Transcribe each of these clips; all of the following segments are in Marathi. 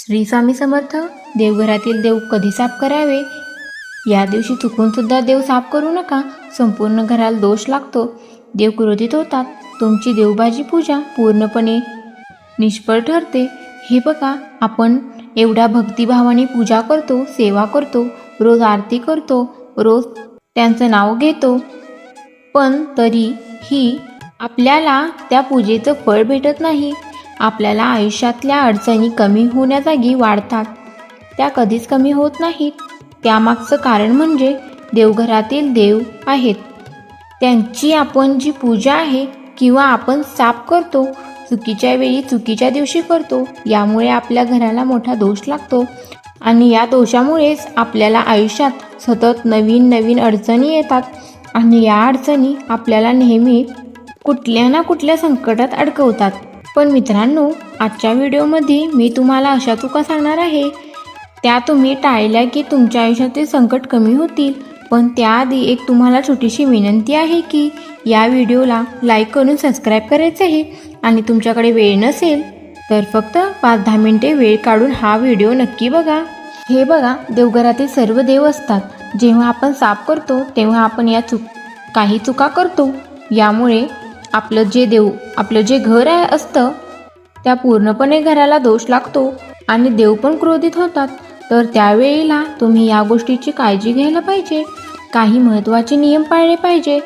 श्री स्वामी समर्थ देवघरातील देव कधी साफ करावे? या दिवशी चुकून सुद्धा देव साफ करू नका. संपूर्ण घराला दोष लागतो. देव क्रोधित होतात. तुमची देवबाजी पूजा पूर्णपणे निष्फळ ठरते. हे बघा आपण एवढ्या भक्तिभावाने पूजा करतो सेवा करतो रोज आरती करतो रोज त्यांचं नाव घेतो. पण तरीही आपल्याला त्या पूजेचं फळ भेटत नाही. आपल्याला आयुष्यातल्या अडचणी कमी होण्याजागी वाढतात. त्या कधीच कमी होत नाहीत. त्यामागचं कारण म्हणजे देवघरातील देव आहेत. त्यांची आपण जी पूजा आहे किंवा आपण साफ करतो चुकीच्या वेळी चुकीच्या दिवशी करतो यामुळे आपल्या घराला मोठा दोष लागतो. आणि या दोषामुळेच आपल्याला आयुष्यात सतत नवीन नवीन अडचणी येतात. आणि या अडचणी आपल्याला नेहमी कुठल्या ना कुठल्या संकटात अडकवतात. पण मित्रांनो आजच्या व्हिडिओमध्ये मी तुम्हाला अशा चुका सांगणार आहे. त्या तुम्ही टाळल्या की तुमच्या आयुष्यातील संकट कमी होतील. पण त्याआधी एक तुम्हाला छोटीशी विनंती आहे की या व्हिडिओला लाईक करून सबस्क्राईब करायचं आहे आणि तुमच्याकडे वेळ नसेल तर फक्त पाच दहा मिनिटे वेळ काढून हा व्हिडिओ नक्की बघा. हे बघा देवघरातील सर्व देव असतात. जेव्हा आपण साफ करतो तेव्हा आपण या चुक काही चुका करतो. यामुळे आपलं जे देव आपलं जे घर आहे असतं त्या पूर्णपणे घराला दोष लागतो आणि देव पण क्रोधित होतात. तर त्यावेळेला तुम्ही या गोष्टीची काळजी घ्यायला पाहिजे. काही महत्त्वाचे नियम पाळले पाहिजे.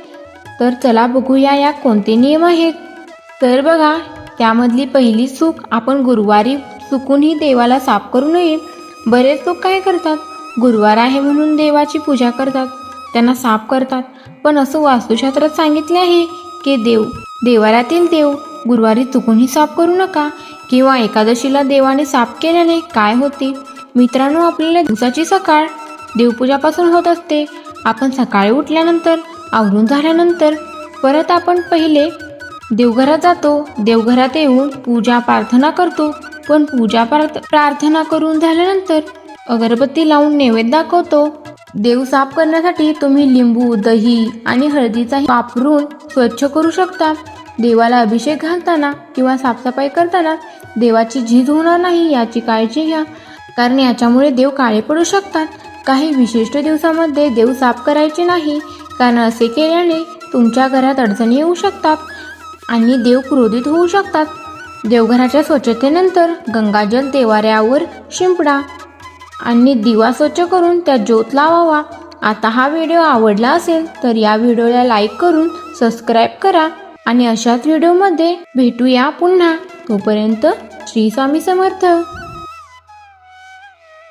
तर चला बघूया या कोणते नियम आहेत. तर बघा त्यामधली पहिली चूक आपण गुरुवारी चुकूनही देवाला साफ करू नये. बरेच लोक काय करतात? गुरुवार आहे म्हणून देवाची पूजा करतात. त्यांना साफ करतात. पण असं वास्तुशास्त्रात सांगितले आहे की देव. देवारातील देव गुरुवारी चुकूनही साफ करू नका. किंवा एकादशीला देवाने साफ केल्याने काय होते? मित्रांनो आपल्याला दिवसाची सकाळ देवपूजापासून होत असते. आपण सकाळी उठल्यानंतर आवरून झाल्यानंतर परत आपण पहिले देवघरात जातो. देवघरात येऊन पूजा प्रार्थना करतो. पण पूजा प्रार्थना करून झाल्यानंतर अगरबत्ती लावून नैवेद्य दाखवतो. देव साफ करण्यासाठी तुम्ही लिंबू दही आणि हळदीचा वापरून स्वच्छ करू शकता. देवाला अभिषेक घालताना किंवा साफसफाई करताना देवाची झीज होणार नाही याची काळजी घ्या. कारण याच्यामुळे देव काळे पडू शकतात. काही विशिष्ट दिवसामध्ये देव साफ करायचे नाही. कारण असे केल्याने तुमच्या घरात अडचणी येऊ शकतात आणि देव क्रोधित होऊ शकतात. देवघराच्या स्वच्छतेनंतर गंगाजल देवाऱ्यावर शिंपडा आणि दिवा स्वच्छ करून त्या ज्योत लावावा. आता हा व्हिडिओ आवडला असेल तर या व्हिडिओला लाईक करून सबस्क्राईब करा आणि अशाच व्हिडिओमध्ये भेटूया पुन्हा. तोपर्यंत श्री स्वामी समर्थ.